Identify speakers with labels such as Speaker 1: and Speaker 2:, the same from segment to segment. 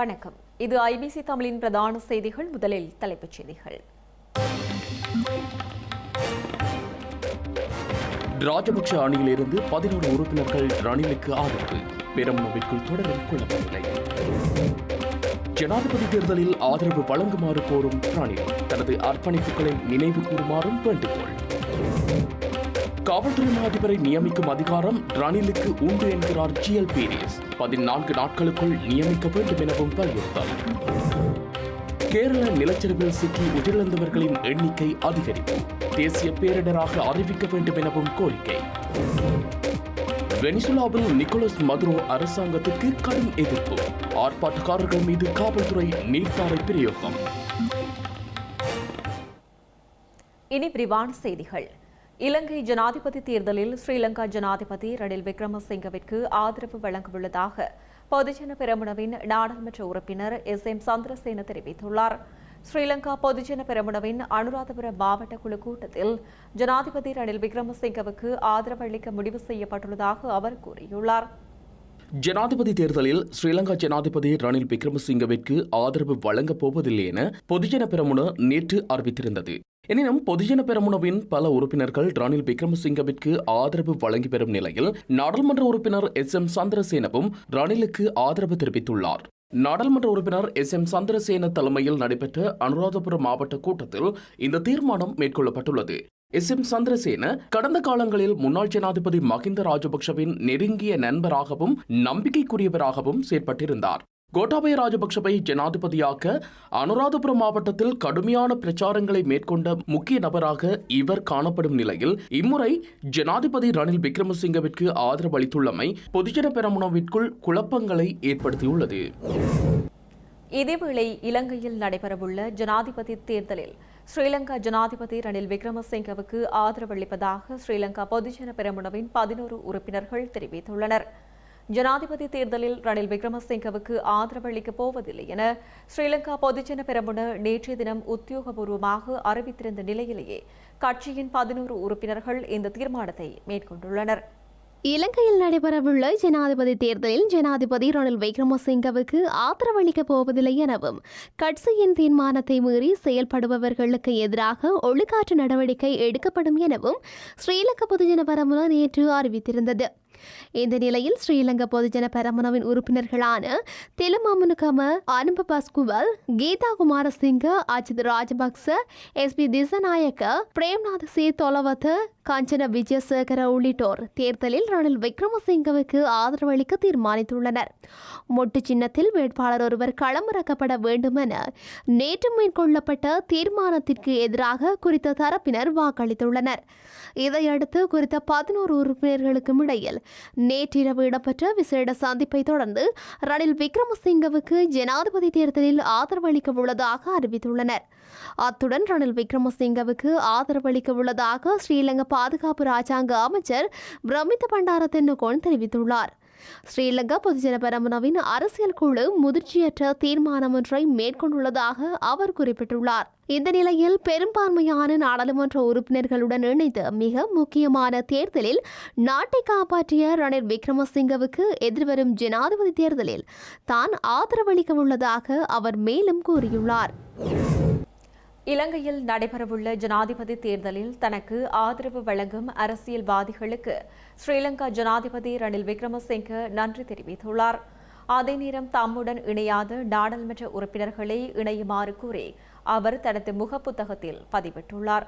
Speaker 1: வணக்கம். இது ஐபிசி தமிழின் பிரதான செய்திகள் முதலில் தலைப்புச் செய்திகள்.
Speaker 2: ராஜபக்ஷ அணியிலிருந்து பதினோரு உறுப்பினர்கள் ரணிலுக்கு ஆதரவு. பெரமுனவிற்குள் தொடரும் குழப்பமில்லை. ஜனாதிபதி தேர்தலில் ஆதரவு வழங்குமாறு கோரும் ரணில் தனது அர்ப்பணிப்புகளை நினைவு கூறுமாறும் வேண்டுகோள். காவல்துறை அதிபரை நியமிக்கும் அதிகாரம் ரணிலுக்கு உண்டு என்கிறார் ஜிஎல் பீரியஸ். பதினான்கு நாட்களுக்குள் நியமிக்க வேண்டும் எனவும் வலியுறுத்தல். கேரள நிலச்சரிவில் சிக்கி உயிரிழந்தவர்களின் எண்ணிக்கை அதிகரிப்பு. தேசிய பேரிடராக அறிவிக்க வேண்டும் எனவும் கோரிக்கை. வெனிசுலாவில் நிக்கோலஸ் மதுரோ அரசாங்கத்துக்கு கடும் எதிர்ப்பு. ஆர்ப்பாட்டக்காரர்கள் மீது காவல்துறை நீர்த்தாரை பிரயோகம்.
Speaker 1: இனி விரிவான செய்திகள். இலங்கை ஜனாதிபதி தேர்தலில் ஸ்ரீலங்கா ஜனாதிபதி ரணில் விக்ரமசிங்கவிற்கு ஆதரவு வழங்கவுள்ளதாக பொதுஜன பெரமுனவின் நாடாளுமன்ற உறுப்பினர் எஸ் எம் சந்திரசேன தெரிவித்துள்ளார். ஸ்ரீலங்கா பொதுஜன பெரமுனவின் அனுராதபுரம் மாவட்ட குழு கூட்டத்தில் ஜனாதிபதி ரணில் விக்ரமசிங்கவுக்கு ஆதரவு அளிக்க முடிவு செய்யப்பட்டுள்ளதாக அவர் கூறியுள்ளார்.
Speaker 2: ஜனாதிபதி தேர்தலில் ஸ்ரீலங்கா ஜனாதிபதி ரணில் விக்ரமசிங்கவிற்கு ஆதரவு வழங்கப் போவதில்லை என பொதுஜன பெரமுன நேற்று அறிவித்திருந்தது. எனினும் பொதுஜன பெரமுனவின் பல உறுப்பினர்கள் ரணில் விக்ரமசிங்கவிற்கு ஆதரவு வழங்கி பெறும் நிலையில் நாடாளுமன்ற உறுப்பினர் எஸ் எம் சந்திரசேனவும் ரணிலுக்கு ஆதரவு தெரிவித்துள்ளார். நாடாளுமன்ற உறுப்பினர் எஸ் எம் சந்திரசேன தலைமையில் நடைபெற்ற அனுராதபுரம் மாவட்ட கூட்டத்தில் இந்த தீர்மானம் மேற்கொள்ளப்பட்டுள்ளது. எஸ் எம் சந்திரசேன கடந்த காலங்களில் முன்னாள் ஜனாதிபதி மஹிந்த ராஜபக்ஷவின் நெருங்கிய நண்பராகவும் நம்பிக்கைக்குரியவராகவும் செயற்பட்டிருந்தார். கோட்டாபய ராஜபக்ஷவை ஜனாதிபதியாக அனுராதபுரம் மாவட்டத்தில் கடுமையான பிரச்சாரங்களை மேற்கொண்ட முக்கிய நபராக இவர் காணப்படும் நிலையில் இம்முறை ஜனாதிபதி ரணில் விக்ரமசிங்கவிற்கு ஆதரவு அளித்துள்ளமை பொதுஜன பெரமுனவிற்குள் குழப்பங்களை ஏற்படுத்தியுள்ளது.
Speaker 1: இதேவேளை இலங்கையில் நடைபெறவுள்ள ஜனாதிபதி தேர்தலில் ஸ்ரீலங்கா ஜனாதிபதி ரணில் விக்ரமசிங்கவுக்கு ஆதரவளிப்பதாக ஸ்ரீலங்கா பொதுஜன பெரமுனவின் பதினோரு உறுப்பினர்கள் தெரிவித்துள்ளனர். ஜனாதிபதி தேர்தலில் ரணில் விக்ரமசிங்கவுக்கு ஆதரவளிக்கப் போவதில்லை என ஸ்ரீலங்கா பொதுஜன பெரமுன நேற்றைய தினம் உத்தியோகபூர்வமாக அறிவித்திருந்த நிலையிலேயே கட்சியின் பதினோரு உறுப்பினர்கள் இந்த தீர்மானத்தை மேற்கொண்டுள்ளனர்.
Speaker 3: இலங்கையில் நடைபெறவுள்ள ஜனாதிபதி தேர்தலில் ஜனாதிபதி ரணில் விக்ரமசிங்கவுக்கு ஆதரவளிக்கப் போவதில்லை எனவும் கட்சியின் தீர்மானத்தை மீறி செயல்படுபவர்களுக்கு எதிராக ஒழுக்காற்று நடவடிக்கை எடுக்கப்படும் எனவும் ஸ்ரீலங்கா பொதுஜன பரமுன நேற்று அறிவித்திருந்தது. இந்த நிலையில் ஸ்ரீலங்கா பொதுஜன பெரமுனவின் உறுப்பினர்களான திலமாமுனுகம Anupa Pasqual Geetha Kumarasinghe Ajith Rajapaksa S B Dissanayake Premnath C Dolawatta Kanchana Wijesekera உள்ளிட்டோர் தேர்தலில் ரணில் விக்ரமசிங்கவுக்கு ஆதரவளிக்க தீர்மானித்துள்ளனர். மொட்டு சின்னத்தில் வேட்பாளர் ஒருவர் களமிறக்கப்பட வேண்டும் என நேற்று மேற்கொள்ளப்பட்ட தீர்மானத்திற்கு எதிராக குறித்த தரப்பினர் வாக்களித்துள்ளனர். இதையடுத்து குறித்த பதினோரு உறுப்பினர்களுக்கும் இடையில் நேற்றிரவு இடம்பெற்ற விசேட சந்திப்பை தொடர்ந்து ரணில் விக்ரமசிங்கவுக்கு ஜனாதிபதி தேர்தலில் ஆதரவளிக்க உள்ளதாக அறிவித்துள்ளனர். அத்துடன் ரணில் விக்ரமசிங்கவுக்கு ஆதரவளிக்க உள்ளதாக ஸ்ரீலங்கா பாதுகாப்பு ராஜாங்க அமைச்சர் பிரமித்த பண்டார தென்னுகோன் தெரிவித்துள்ளார். ஸ்ரீலங்கா பொதுஜன பெரமுனவின் அரசியல் குழு முதிர்ச்சியற்ற தீர்மானம் ஒன்றை மேற்கொண்டுள்ளதாக அவர் குறிப்பிட்டுள்ளார். இந்த நிலையில் பெரும்பான்மையான நாடாளுமன்ற உறுப்பினர்களுடன் இணைந்து மிக முக்கியமான தேர்தலில் நாட்டை காப்பாற்றிய ரணில் விக்ரமசிங்கவுக்கு எதிர்வரும் ஜனாதிபதி தேர்தலில் தான் ஆதரவளிக்க உள்ளதாக அவர் மேலும் கூறியுள்ளார்.
Speaker 1: இலங்கையில் நடைபெறவுள்ள ஜனாதிபதி தேர்தலில் தனக்கு ஆதரவு வழங்கும் அரசியல்வாதிகளுக்கு ஸ்ரீலங்கா ஜனாதிபதி ரணில் விக்ரமசிங்க நன்றி தெரிவித்துள்ளார். அதே நேரம் தம்முடன் இணையாத நாடாளுமன்ற உறுப்பினர்களை இணையுமாறு கூறி அவர் தனது முகப்புத்தகத்தில் பதிவிட்டுள்ளார்.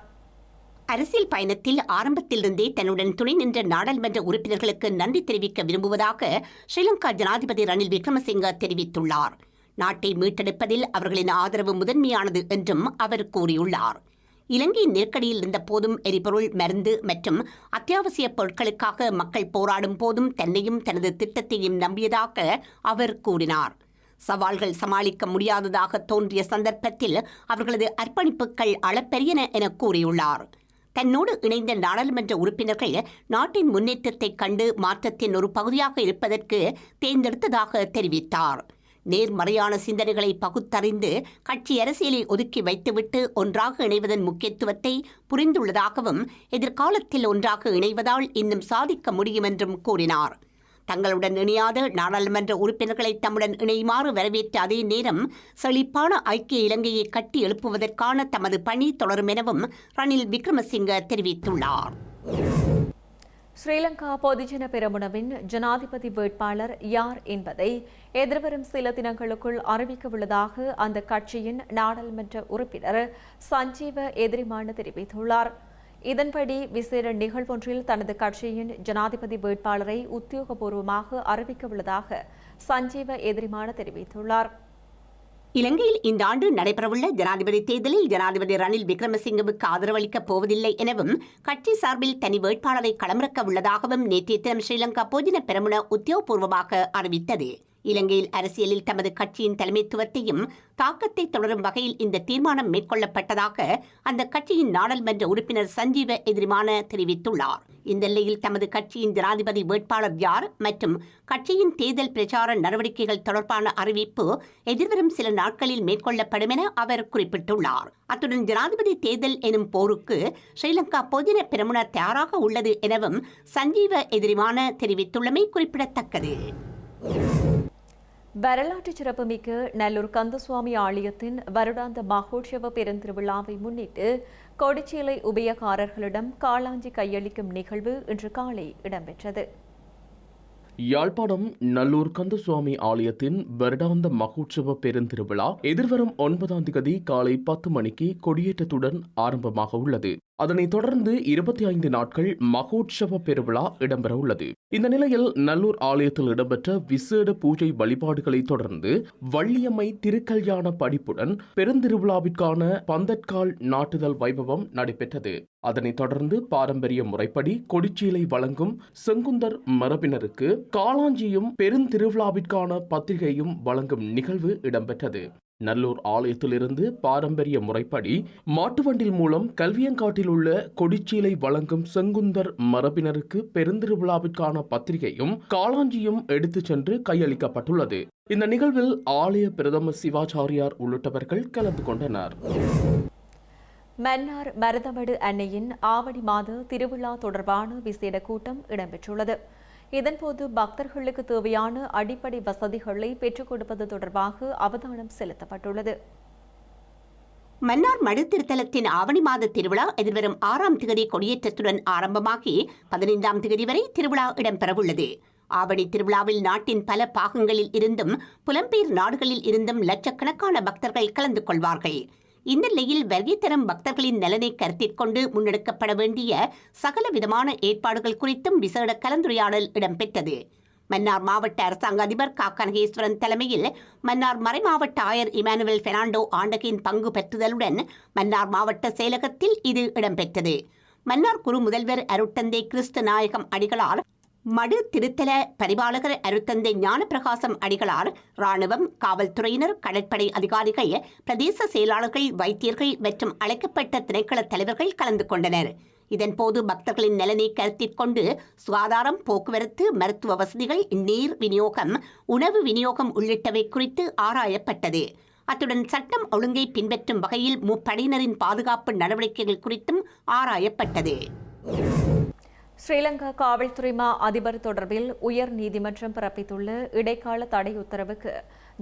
Speaker 4: அரசியல் பயணத்தில் ஆரம்பத்திலிருந்தே தன்னுடன் துணை நின்ற நாடாளுமன்ற உறுப்பினர்களுக்கு நன்றி தெரிவிக்க விரும்புவதாக ஸ்ரீலங்கா ஜனாதிபதி ரணில் விக்ரமசிங்க தெரிவித்துள்ளார். நாட்டை மீட்டெடுப்பதில் அவர்களின் ஆதரவு முதன்மையானது என்றும் அவர் கூறியுள்ளார். இலங்கை நெருக்கடியில் இருந்த போதும் எரிபொருள் மருந்து மற்றும் அத்தியாவசிய பொருட்களுக்காக மக்கள் போராடும் போதும் தன்னையும் தனது திட்டத்தையும் நம்பியதாக அவர் கூறினார். சவால்கள் சமாளிக்க முடியாததாக தோன்றிய சந்தர்ப்பத்தில் அவர்களது அர்ப்பணிப்புகள் அளப்பெரியன என கூறியுள்ளார். தன்னோடு இணைந்த நாடாளுமன்ற உறுப்பினர்கள் நாட்டின் முன்னேற்றத்தைக் கண்டு மாற்றத்தின் ஒரு பகுதியாக இருப்பதற்கு தேர்ந்தெடுத்ததாக தெரிவித்தார். நேர்மறையான சிந்தனைகளை பகுத்தறிந்து கட்சி அரசியலை ஒதுக்கி வைத்துவிட்டு ஒன்றாக இணைவதன் முக்கியத்துவத்தை புரிந்துள்ளதாகவும் எதிர்காலத்தில் ஒன்றாக இணைவதால் இன்னும் சாதிக்க முடியும் என்றும் கூறினார். தங்களுடன் இணையாத நாடாளுமன்ற உறுப்பினர்களை தம்முடன் இணையுமாறு வரவேற்ற அதே நேரம் செழிப்பான ஐக்கிய இலங்கையை கட்டி எழுப்புவதற்கான தமது பணி தொடரும் எனவும் ரணில் விக்ரமசிங்க தெரிவித்துள்ளார்.
Speaker 1: ஸ்ரீலங்கா பொதுஜன பெரமுனவின் ஜனாதிபதி வேட்பாளர் யார் என்பதை எதிர்வரும் சில தினங்களுக்குள் அறிவிக்கவுள்ளதாக அந்த கட்சியின் நாடாளுமன்ற உறுப்பினர் சஞ்சீவ எதிரிமான தெரிவித்துள்ளார். இதன்படி விசேட நிகழ்வொன்றில் தனது கட்சியின் ஜனாதிபதி வேட்பாளரை உத்தியோகபூர்வமாக அறிவிக்கவுள்ளதாக சஞ்சீவ எதிரிமான தெரிவித்துள்ளார்.
Speaker 4: இலங்கையில் இந்த ஆண்டு நடைபெறவுள்ள ஜனாதிபதி தேர்தலில் ஜனாதிபதி ரணில் விக்ரமசிங்கவுக்கு ஆதரவளிக்கப் போவதில்லை எனவும் கட்சி சார்பில் தனி வேட்பாளரை களமிறக்க உள்ளதாகவும் நேற்றைய தினம் ஸ்ரீலங்கா பொதுஜன பெரமுன உத்தியோகபூர்வமாக அறிவித்தது. இலங்கையில் அரசியலில் தமது கட்சியின் தலைமைத்துவத்தையும் தாக்கத்தை தொடரும் வகையில் இந்த தீர்மானம் மேற்கொள்ளப்பட்டதாக அந்த கட்சியின் நாடாளுமன்ற உறுப்பினர் சஞ்சீவ எதிரிமான தெரிவித்துள்ளார். இந்த நிலையில் தமது கட்சியின் ஜனாதிபதி வேட்பாளர் யார் மற்றும் கட்சியின் தேர்தல் பிரச்சார நடவடிக்கைகள் தொடர்பான அறிவிப்பு எதிர்வரும் சில நாட்களில் மேற்கொள்ளப்படும் என அவர் குறிப்பிட்டுள்ளார். அத்துடன் ஜனாதிபதி தேர்தல் எனும் போருக்கு ஸ்ரீலங்கா பொதின பிரமுனர் தயாராக உள்ளது எனவும் சஞ்சீவ எதிரிமான தெரிவித்துள்ளமை குறிப்பிடத்தக்கது.
Speaker 1: வரலாற்று சிறப்புமிக்க நல்லூர் கந்தசுவாமி ஆலயத்தின் வருடாந்த மகோற்சவ பெருந்திருவிழாவை முன்னிட்டு கொடிச்சேலை உபயகாரர்களிடம் காளாஞ்சி கையளிக்கும் நிகழ்வு இன்று காலை இடம்பெற்றது.
Speaker 2: யாழ்ப்பாணம் நல்லூர் கந்தசுவாமி ஆலயத்தின் வருடாந்த மகோற்சவ பெருந்திருவிழா எதிர்வரும் ஒன்பதாம் தேதி காலை பத்து மணிக்கு கொடியேற்றத்துடன் ஆரம்பமாக உள்ளது. அதனைத் தொடர்ந்து இருபத்தி ஐந்து நாட்கள் மகோற்சவ பெருவிழா இடம்பெற உள்ளது. இந்த நிலையில் நல்லூர் ஆலயத்தில் இடம்பெற்ற விசேட பூஜை வழிபாடுகளை தொடர்ந்து வள்ளியம்மை திருக்கல்யாண படிப்புடன் பெருந்திருவிழாவிற்கான பந்தற்கால் நாட்டுதல் வைபவம் நடைபெற்றது. அதனைத் தொடர்ந்து பாரம்பரிய முறைப்படி கொடிச்சீலை வழங்கும் செங்குந்தர் மரபினருக்கு காளாஞ்சியும் பெருந்திருவிழாவிற்கான பத்திரிகையும் வழங்கும் நிகழ்வு இடம்பெற்றது. நல்லூர் ஆலயத்திலிருந்து பாரம்பரிய முறைப்படி மாட்டுவண்டில் மூலம் கல்வியங்காட்டில் உள்ள கொடிச்சீலை வழங்கும் செங்குந்தர் மரபினருக்கு பெருந்திருவிழாவிற்கான பத்திரிகையும் காளாஞ்சியும் எடுத்துச் சென்று கையளிக்கப்பட்டுள்ளது. இந்த நிகழ்வில் ஆலய பிரதமர் சிவாச்சாரியார் உள்ளிட்டவர்கள் கலந்து கொண்டனர்.
Speaker 1: மன்னார் மருதமடு அன்னையின் ஆவணி மாத திருவிழா தொடர்பான விசேட கூட்டம் இடம்பெற்றுள்ளது. இதன்போது பக்தர்களுக்கு தேவையான அடிப்படை வசதிகளை பெற்றுக் கொடுப்பது தொடர்பாக அவதானம் செலுத்தப்பட்டுள்ளது.
Speaker 4: மன்னார் மடுத்திருத்தலத்தின் ஆவணி மாத திருவிழா எதிர்வரும் ஆறாம் திகதி கொடியேற்றத்துடன் ஆரம்பமாகி பதினைந்தாம் திகதி வரை திருவிழா இடம்பெறவுள்ளது. ஆவணி திருவிழாவில் நாட்டின் பல பாகங்களில் இருந்தும் புலம்பெயர் நாடுகளில் இருந்தும் லட்சக்கணக்கான பக்தர்கள் கலந்து கொள்வார்கள். இந்த நிலையில் வருகை தரும் பக்தர்களின் நலனை கருத்தில் கொண்டு முன்னெடுக்கப்பட வேண்டிய சகல விதமான ஏற்பாடுகள் குறித்தும் விசேட கலந்துரையாடல் இடம்பெற்றது. மன்னார் மாவட்ட அரசாங்க அதிபர் கா. கனகேஸ்வரன் தலைமையில் மன்னார் மறைமாவட்ட ஆயர் இமானுவேல் பெர்னாண்டோ ஆண்டகின் பங்கு பெற்றுதலுடன் மன்னார் மாவட்ட செயலகத்தில் இது இடம்பெற்றது. மன்னார் குரு முதல்வர் அருட்டந்தை கிறிஸ்து நாயகம் அடிகளார் மடு திருத்தல பரிபாலகர் அருத்தந்தை ஞானப்பிரகாசம் அடிகளார் ராணுவம் காவல்துறையினர் கடற்படை அதிகாரிகள் பிரதேச செயலாளர்கள் வைத்தியர்கள் மற்றும் அழைக்கப்பட்ட திணைக்கள தலைவர்கள் கலந்து கொண்டனர். இதன்போது பக்தர்களின் நலனை கருத்தில் கொண்டு சுகாதாரம் போக்குவரத்து மருத்துவ வசதிகள் நீர் விநியோகம் உணவு விநியோகம் உள்ளிட்டவை குறித்து ஆராயப்பட்டது. அத்துடன் சட்டம் ஒழுங்கை பின்பற்றும் வகையில் முப்படையினரின் பாதுகாப்பு நடவடிக்கைகள் குறித்தும் ஆராயப்பட்டது.
Speaker 1: ஸ்ரீலங்கா காவல்துறை மா அதிபர் தொடர்பில் உயர் நீதிமன்றம் பிறப்பித்துள்ள இடைக்கால தடை உத்தரவுக்கு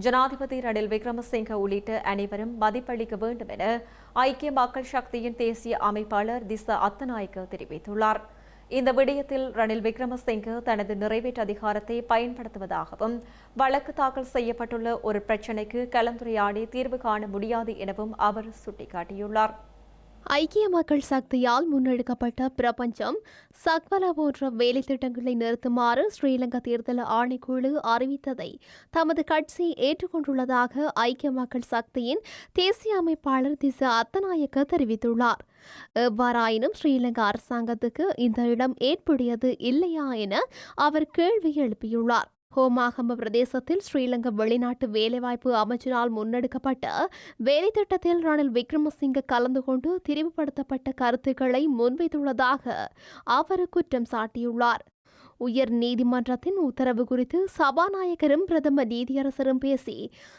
Speaker 1: ஜனாதிபதி ரணில் விக்ரமசிங்க உள்ளிட்ட அனைவரும் மதிப்பளிக்க வேண்டும் என ஐக்கிய மக்கள் சக்தியின் தேசிய அமைப்பாளர் திசா அத்தநாயக்க தெரிவித்துள்ளார். இந்த விடயத்தில் ரணில் விக்ரமசிங்க தனது நிறைவேற்று அதிகாரத்தை பயன்படுத்துவதாகவும் வழக்கு தாக்கல் செய்யப்பட்டுள்ள ஒரு பிரச்சினைக்கு கலந்துரையாடி தீர்வு காண முடியாது எனவும் அவர் சுட்டிக்காட்டியுள்ளார்.
Speaker 3: ஐக்கிய மக்கள் சக்தியால் முன்னெடுக்கப்பட்ட பிரபஞ்சம் சக்வல போன்ற வேலை திட்டங்களை நிறுத்துமாறு ஸ்ரீலங்கா தேர்தல் ஆணைக்குழு அறிவித்ததை தமது கட்சி ஏற்றுக்கொண்டுள்ளதாக ஐக்கிய மக்கள் சக்தியின் தேசிய அமைப்பாளர் திச அத்தநாயக்க தெரிவித்துள்ளார். எவ்வாறாயினும் ஸ்ரீலங்கா அரசாங்கத்துக்கு இந்த இடம் ஏற்புடையது இல்லையா என அவர் கேள்வி எழுப்பியுள்ளார். ஹோமாகம்ப பிரதேசத்தில் ஸ்ரீலங்கா வெளிநாட்டு வேலைவாய்ப்பு அமைச்சினால் முன்னெடுக்கப்பட்ட வேலை திட்டத்தில் ரணில் விக்ரமசிங்க கலந்து கொண்டு திரிவுபடுத்தப்பட்ட கருத்துக்களை முன்வைத்துள்ளதாக அவர் குற்றம் சாட்டியுள்ளார். உயர் நீதிமன்றத்தின் உத்தரவு குறித்து சபாநாயகரும் பிரதம நீதியரசரும் பேசி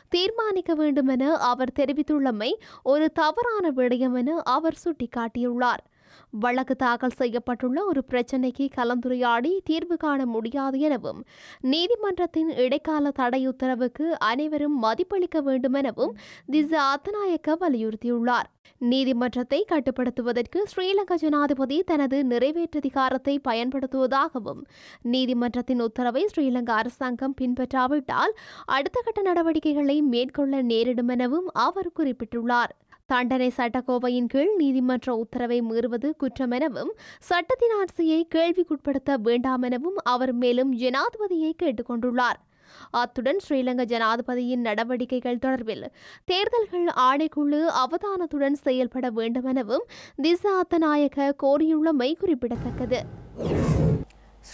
Speaker 3: தீர்மானிக்க வேண்டும் என அவர் தெரிவித்துள்ளமை ஒரு தவறான விடயம் என அவர் சுட்டிக்காட்டியுள்ளார். வழக்கு தாக்கல் செய்யப்பட்டுள்ள ஒரு பிரச்சினைக்கு கலந்துரையாடி தீர்வு காண முடியாது எனவும் நீதிமன்றத்தின் இடைக்கால தடை உத்தரவுக்கு அனைவரும் மதிப்பளிக்க வேண்டும் எனவும் திச அத்தநாயக்க வலியுறுத்தியுள்ளார். நீதிமன்றத்தை கட்டுப்படுத்துவதற்கு ஸ்ரீலங்கா ஜனாதிபதி தனது நிறைவேற்றதிகாரத்தை பயன்படுத்துவதாகவும் நீதிமன்றத்தின் உத்தரவை ஸ்ரீலங்கா அரசாங்கம் பின்பற்றாவிட்டால் அடுத்த கட்ட நடவடிக்கைகளை மேற்கொள்ள நேரிடும் எனவும் அவர் குறிப்பிட்டுள்ளார். தண்டனை சட்டக்கோவையின் கீழ் நீதிமன்ற உத்தரவை மீறுவது குற்றம் எனவும் சட்டத்தின் ஆட்சியை கேள்விக்குட்படுத்த வேண்டாம் எனவும் அவர் மேலும் ஜனாதிபதியை கேட்டுக்கொண்டுள்ளார் அத்துடன் ஸ்ரீலங்கா ஜனாதிபதியின் நடவடிக்கைகள் தொடர்பில் தேர்தல்கள் ஆணைக்குழு அவதானத்துடன் செயல்பட வேண்டும் எனவும் திசா அத்தநாயக கோரியுள்ளமை குறிப்பிடத்தக்கது.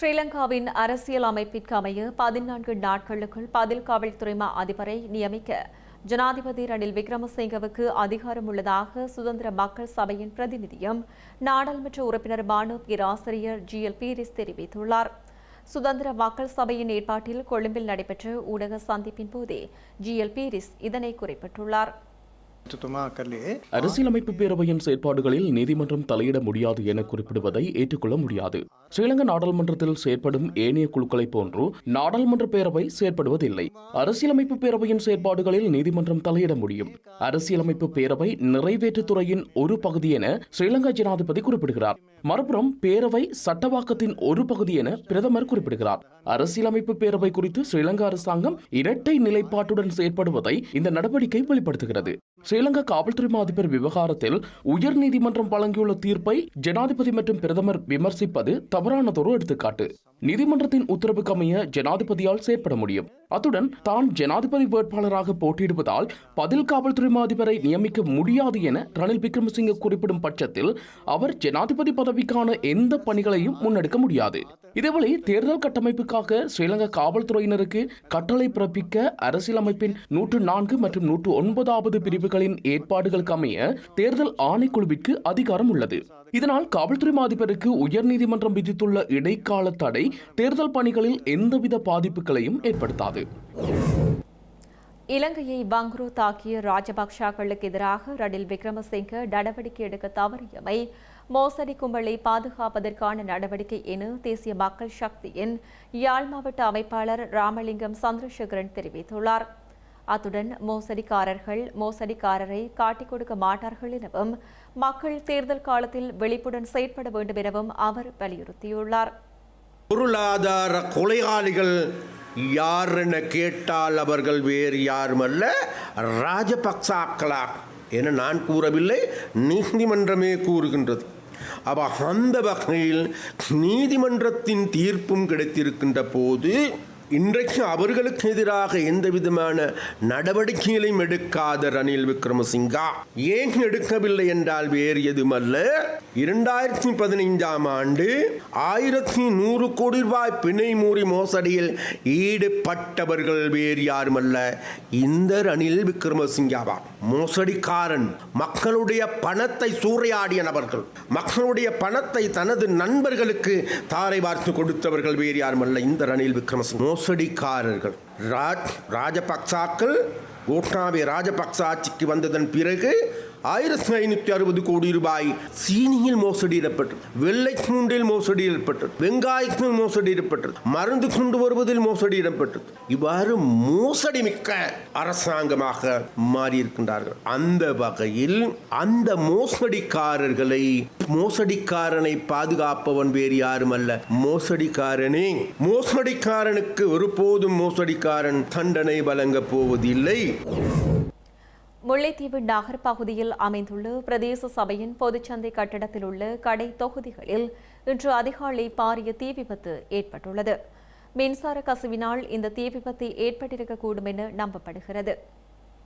Speaker 1: ஸ்ரீலங்காவின் அரசியல் அமைப்பிற்கு அமைய பதினான்கு நாட்களுக்குள் பதில் காவல்துறை அதிபரை நியமிக்க ஜனாதிபதி ரணில் விக்ரமசிங்கவுக்கு அதிகாரம் உள்ளதாக சுதந்திர மக்கள் சபையின் பிரதிநிதியும் நாடாளுமன்ற உறுப்பினருமான பேராசிரியர் ஜி எல் பீரிஸ் தெரிவித்துள்ளார். சுதந்திர மக்கள் சபையின் ஏற்பாட்டில் கொழும்பில் நடைபெற்ற ஊடக சந்திப்பின் போதே ஜி எல் பீரிஸ் இதனை குறிப்பிட்டுள்ளார்.
Speaker 2: அரசியலமைப்பு பேரவையின் செயற்பாடுகளில் நீதிமன்றம் தலையிட முடியாது என குறிப்பிடுவதை ஏற்றுக்கொள்ள முடியாது. ஸ்ரீலங்கா நாடாளுமன்றத்தில் செயற்படும் ஏனைய குழுக்களைப் போன்று நாடாளுமன்ற பேரவை செயற்படுவதில்லை. அரசியலமைப்பு பேரவையின் செயற்பாடுகளில் நீதிமன்றம் தலையிட முடியும். அரசியலமைப்பு பேரவை நிறைவேற்றுத்துறையின் ஒரு பகுதி என ஸ்ரீலங்கா ஜனாதிபதி குறிப்பிடுகிறார். மறுபுறம் பேரவை சட்டவாக்கத்தின் ஒரு பகுதி என பிரதமர் குறிப்பிடுகிறார். அரசியலமைப்பு பேரவை குறித்து ஸ்ரீலங்கா அரசாங்கம் இரட்டை நிலைப்பாட்டுடன் செயற்படுவதை இந்த நடவடிக்கை வெளிப்படுத்துகிறது. ஸ்ரீலங்கா காவல்துறை மாதிபர் விவகாரத்தில் உயர்நீதிமன்றம் வழங்கியுள்ள தீர்ப்பை ஜனாதிபதி மற்றும் பிரதமர் விமர்சிப்பது தவறானதொரு எடுத்துக்காட்டு. நீதிமன்றத்தின் உத்தரவுக்கு அமைய ஜனாதிபதியால் செயற்பட முடியும். அத்துடன் தான் ஜனாதிபதி வேட்பாளராக போட்டியிடுவதால் பதில் காவல்துறை மாதிபரை நியமிக்க முடியாது என ரணில் விக்ரமசிங்க குறிப்பிடும் பட்சத்தில் அவர் ஜனாதிபதி பதவிக்கான எந்த பணிகளையும் முன்னெடுக்க முடியாது. இதேவேளை தேர்தல் கட்டமைப்புக்காக ஸ்ரீலங்கா காவல்துறையினருக்கு கட்டளை பிறப்பிக்க அரசியலமைப்பின் நூற்று நான்கு மற்றும் நூற்று ஒன்பதாவது பிரிவுகளின் ஏற்பாடுகளுக்கு அமைய தேர்தல் ஆணைக்குழுவிற்கு அதிகாரம் உள்ளது. இதனால் காவல்துறை மாதிபருக்கு உயர்நீதிமன்றம் விதித்துள்ள இடைக்கால தடை தேர்தல் பணிகளில் எந்தவித பாதிப்புகளையும் ஏற்படுத்தாது.
Speaker 1: இலங்கையை பங்குரு தாக்கிய ராஜபக்சாக்களுக்கு எதிராக ரணில் விக்ரமசிங்க நடவடிக்கை எடுக்க தவறியமை மோசடி கும்பலை பாதுகாப்பதற்கான நடவடிக்கை என தேசிய மக்கள் சக்தியின் யாழ் மாவட்ட அமைப்பாளர் ராமலிங்கம் சந்திரசேகரன் தெரிவித்துள்ளார். அத்துடன் மோசடிக்காரர்கள் மோசடிக்காரரை காட்டிக் கொடுக்க மாட்டார்கள் எனவும் மக்கள் தேர்தல் காலத்தில் வெளிப்புடன் செயற்பட வேண்டும் எனவும் அவர் வலியுறுத்தியுள்ளார்.
Speaker 5: பொருளாதார கொலைகாலிகள் யார் என கேட்டால் அவர்கள் வேறு யாருமல்ல ராஜபக்சாக்களா என நான் கூறவில்லை நீதிமன்றமே கூறுகின்றது. அவ அந்த வகையில் நீதிமன்றத்தின் தீர்ப்பும் கிடைத்திருக்கின்ற போது இன்றைக்கு அவர்களுக்கு எதிராக எந்த விதமான நடவடிக்கைகளையும் எடுக்காத ரணில் விக்ரமசிங்கா. ஏன் எடுக்கவில்லை என்றால் வேறு எதுமல்ல. இரண்டாயிரத்தி பதினைந்தாம் ஆண்டு ஆயிரத்தி நூறு கோடி ரூபாய் பிணை மூறி மோசடியில் ஈடுபட்டவர்கள் வேறு யாருமல்ல. இந்த ரணில் விக்ரமசிங்காவா. மோசடிக்காரன். மக்களுடைய பணத்தை சூறையாடிய நபர்கள். மக்களுடைய பணத்தை தனது நண்பர்களுக்கு தாரை வார்த்து கொடுத்தவர்கள் வேறு யாருமல்ல. இந்த ரணில் விக்ரமசிங்க. மோசடிக்காரர்கள் ராஜ் ராஜபக்சாக்கள் கோட்டாபி ராஜபக்ச ஆட்சிக்கு வந்ததன் பிறகு ஆயிரத்தி ஐநூற்றி அறுபது கோடி ரூபாய் சீனியில் மோசடியிடப்பட்டது வெள்ளை பூண்டில் மோசடியிடப்பட்டது வெங்காயத்தில் மோசடியிடப்பட்டது மருந்து கொண்டு வருவதில் மோசடியிடப்பட்டது. இவ்வாறு மோசடி மிக்க அரசாங்கமாக மாறியிருக்கின்றார்கள். அந்த வகையில் அந்த மோசடிக்காரர்களை மோசடிக்காரனை பாதுகாப்பவன் வேறு யாரும் அல்ல மோசடிக்காரனே மோசடிக்காரனுக்கு ஒருபோதும் மோசடிக்காரன் தண்டனை வழங்கப் போவதில்லை.
Speaker 1: முல்லைத்தீவு நகர் பகுதியில் அமைந்துள்ள பிரதேச சபையின் பொதுச்சந்தை கட்டடத்தில் உள்ள கடை தொகுதிகளில் இன்று அதிகாலை பாரிய தீ விபத்து ஏற்பட்டுள்ளது. மின்சார கசிவினால் இந்த தீ விபத்து ஏற்பட்டிருக்கக்கூடும் என நம்பப்படுகிறது.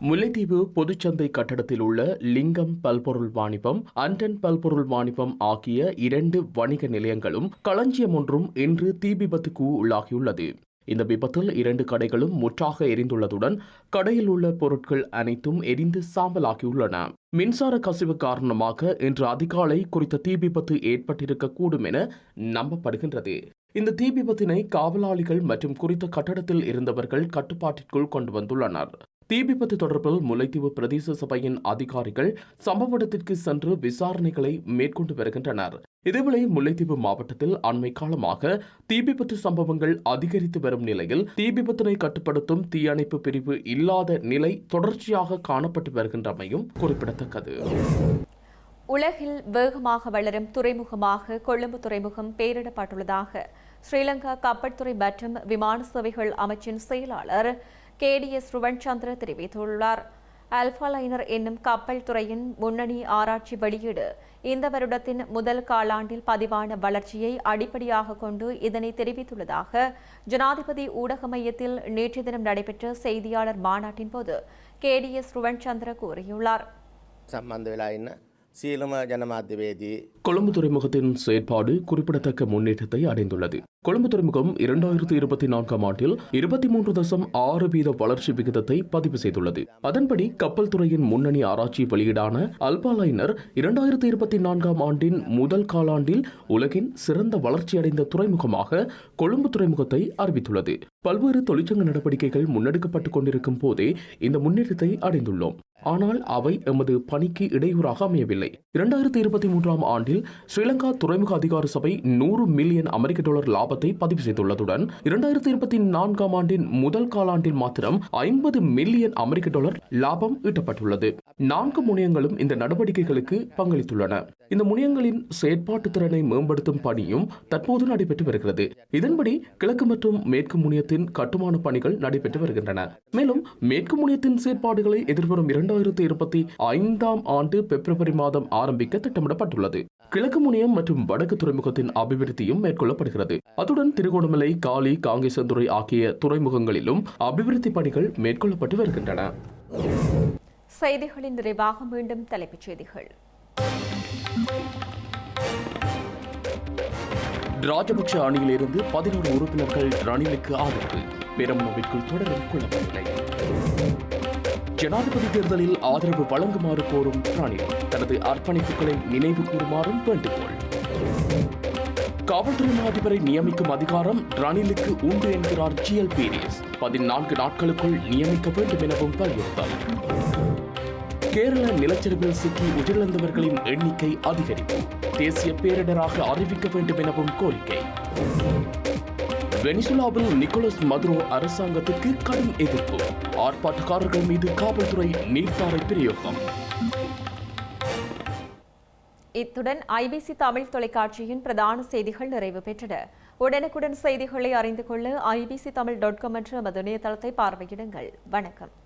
Speaker 2: முல்லைத்தீவு பொதுச்சந்தை கட்டடத்தில் உள்ள லிங்கம் பல்பொருள் வாணிபம் அண்டன் பல்பொருள் வாணிபம் ஆகிய இரண்டு வணிக நிலையங்களும் களஞ்சியம் ஒன்றும் இன்று தீ விபத்துக்கு உள்ளாகியுள்ளது. இந்த விபத்தில் இரண்டு கடைகளும் முற்றாக எரிந்துள்ளதுடன் கடையில் உள்ள பொருட்கள் அனைத்தும் எரிந்து சாம்பலாகியுள்ளன. மின்சார கசிவு காரணமாக இன்று அதிகாலை குறித்த தீ விபத்து ஏற்பட்டிருக்கக்கூடும் என நம்பப்படுகின்றது. இந்த தீ விபத்தினை காவலாளிகள் மற்றும் குறித்த கட்டடத்தில் இருந்தவர்கள் கட்டுப்பாட்டிற்குள் கொண்டு வந்துள்ளனர். தீ விபத்து தொடர்பில் முல்லைத்தீவு பிரதேச சபையின் அதிகாரிகள் சம்பவ இடத்திற்கு சென்று விசாரணைகளை மேற்கொண்டு வருகின்றனர். இதேவேளை முல்லைத்தீவு மாவட்டத்தில் அண்மை காலமாக தீ விபத்து சம்பவங்கள் அதிகரித்து வரும் நிலையில் தீ விபத்தினை கட்டுப்படுத்தும் தீயணைப்பு பிரிவு இல்லாத நிலை தொடர்ச்சியாக காணப்பட்டு வருகின்றமையும் குறிப்பிடத்தக்கது.
Speaker 1: உலகில் வேகமாக வளரும் துறைமுகமாக கொழும்பு துறைமுகம் பெயரிடப்பட்டுள்ளதாக ஸ்ரீலங்கா கப்பல்துறை மற்றும் விமான சேவைகள் அமைச்சின் செயலாளர் கேடிஎஸ் ருவன் சந்திர தெரிவித்துள்ளார். அல்ஃபா லைனர் என்னும் கப்பல் துறையின் முன்னணி ஆராய்ச்சி வெளியீடு இந்த வருடத்தின் முதல் காலாண்டில் பதிவான வளர்ச்சியை அடிப்படையாக கொண்டு இதனை தெரிவித்துள்ளதாக ஜனாதிபதி ஊடக மையத்தில் நேற்று தினம் நடைபெற்ற செய்தியாளர் மாநாட்டின் போது கேடிஎஸ்
Speaker 6: ருவன் சந்திர கூறியுள்ளார் சீலம ஜனமாதிவேதி
Speaker 2: கொழும்பு துறைமுகத்தின் செயற்பாடு குறிப்பிடத்தக்க முன்னேற்றத்தை அடைந்துள்ளது. கொழும்பு துறைமுகம் இரண்டாயிரத்தி இருபத்தி நான்காம் ஆண்டில் இருபத்தி மூன்று தசம் ஆறு வீத வளர்ச்சி விகிதத்தை பதிவு செய்துள்ளது. அதன்படி கப்பல் துறையின் முன்னணி ஆராய்ச்சி வெளியீடான அல்பாலைனர் இரண்டாயிரத்தி இருபத்தி நான்காம் ஆண்டின் முதல் காலாண்டில் உலகின் சிறந்த வளர்ச்சியடைந்த துறைமுகமாக கொழும்பு துறைமுகத்தை அறிவித்துள்ளது. பல்வேறு தொழிற்சங்க நடவடிக்கைகள் முன்னெடுக்கப்பட்டுக் கொண்டிருக்கும் போதே இந்த முன்னேற்றத்தை அடைந்துள்ளோம். ஆனால் அவை எமது பணிக்கு இடையூறாக அமையவில்லை. இரண்டாயிரத்தி இருபத்தி மூன்றாம் ஆண்டில் ஸ்ரீலங்கா துறைமுக அதிகார சபை நூறு மில்லியன் அமெரிக்க டாலர் லாபத்தை பதிவு செய்துள்ளதுடன் இரண்டாயிரத்தி இருபத்தி நான்காம் ஆண்டின் முதல் காலாண்டில் மாத்திரம் ஐம்பது மில்லியன் அமெரிக்க டாலர் லாபம் ஈட்டப்பட்டுள்ளது. நான்கு முனையங்களும் இந்த நடவடிக்கைகளுக்கு பங்களித்துள்ளன. இந்த முனையங்களின் செயற்பாட்டு திறனை மேம்படுத்தும் பணியும் தற்போது நடைபெற்று வருகிறது. இதன்படி கிழக்கு மற்றும் மேற்கு முனையத்தின் கட்டுமான பணிகள் நடைபெற்று வருகின்றன. மேலும் மேற்கு முனையத்தின் செயற்பாடுகளை எதிர்வரும் இரண்டாயிரத்தி இருபத்தி ஐந்தாம் ஆண்டு பிப்ரவரி மாதம் ஆரம்பிக்க திட்டமிடப்பட்டுள்ளது. கிழக்கு முனையம் மற்றும் வடக்கு துறைமுகத்தின் அபிவிருத்தியும் மேற்கொள்ளப்படுகிறது. அத்துடன் திருகோணமலை காலி காங்கேசந்துறை ஆகிய துறைமுகங்களிலும் அபிவிருத்தி பணிகள் மேற்கொள்ளப்பட்டு வருகின்றன.
Speaker 1: செய்திகளின் நிறைவாக மீண்டும் தலைப்புச் செய்திகள்.
Speaker 2: ராஜபக்ஷ அணியிலிருந்து பதினோரு உறுப்பினர்கள் ரணிலுக்கு ஆதரவு. பெரம்பலூருக்குள் தொடரும் குழப்பமில்லை. ஜனாதிபதி தேர்தலில் ஆதரவு வழங்குமாறு கோரும் ரணில் தனது அர்ப்பணிப்புகளை நினைவு கூறுமாறும் வேண்டுகோள். காவல்துறை அதிபரை நியமிக்கும் அதிகாரம் ரணிலுக்கு உண்டு என்கிறார் ஜிஎல் பீரிஸ் பதினான்கு நாட்களுக்குள் நியமிக்க வேண்டும் எனவும் வலியுறுத்தல். கேரள நிலச்சரிவில் சிக்கி உயிரிழந்தவர்களின் எண்ணிக்கை அதிகரிப்பு தேசிய பேரிடராக அறிவிக்க வேண்டும் எனவும் கோரிக்கை. வெனிசுலாவில் நிக்கோலஸ் மதுரோ அரசாங்கத்துக்கு கடும் எதிர்ப்பு. ஆர்ப்பாட்டக்காரர்கள் மீது காவல்துறை நீர்த்தாரை பிரயோகம்.
Speaker 1: இத்துடன் ஐபிசி தமிழ் தொலைக்காட்சியின் பிரதான செய்திகள் நிறைவு பெற்றன. உடனுக்குடன் செய்திகளை அறிந்து கொள்ள ஐபிசி தமிழ் டாட் காம் என்ற மது இணையதளத்தை பார்வையிடுங்கள். வணக்கம்.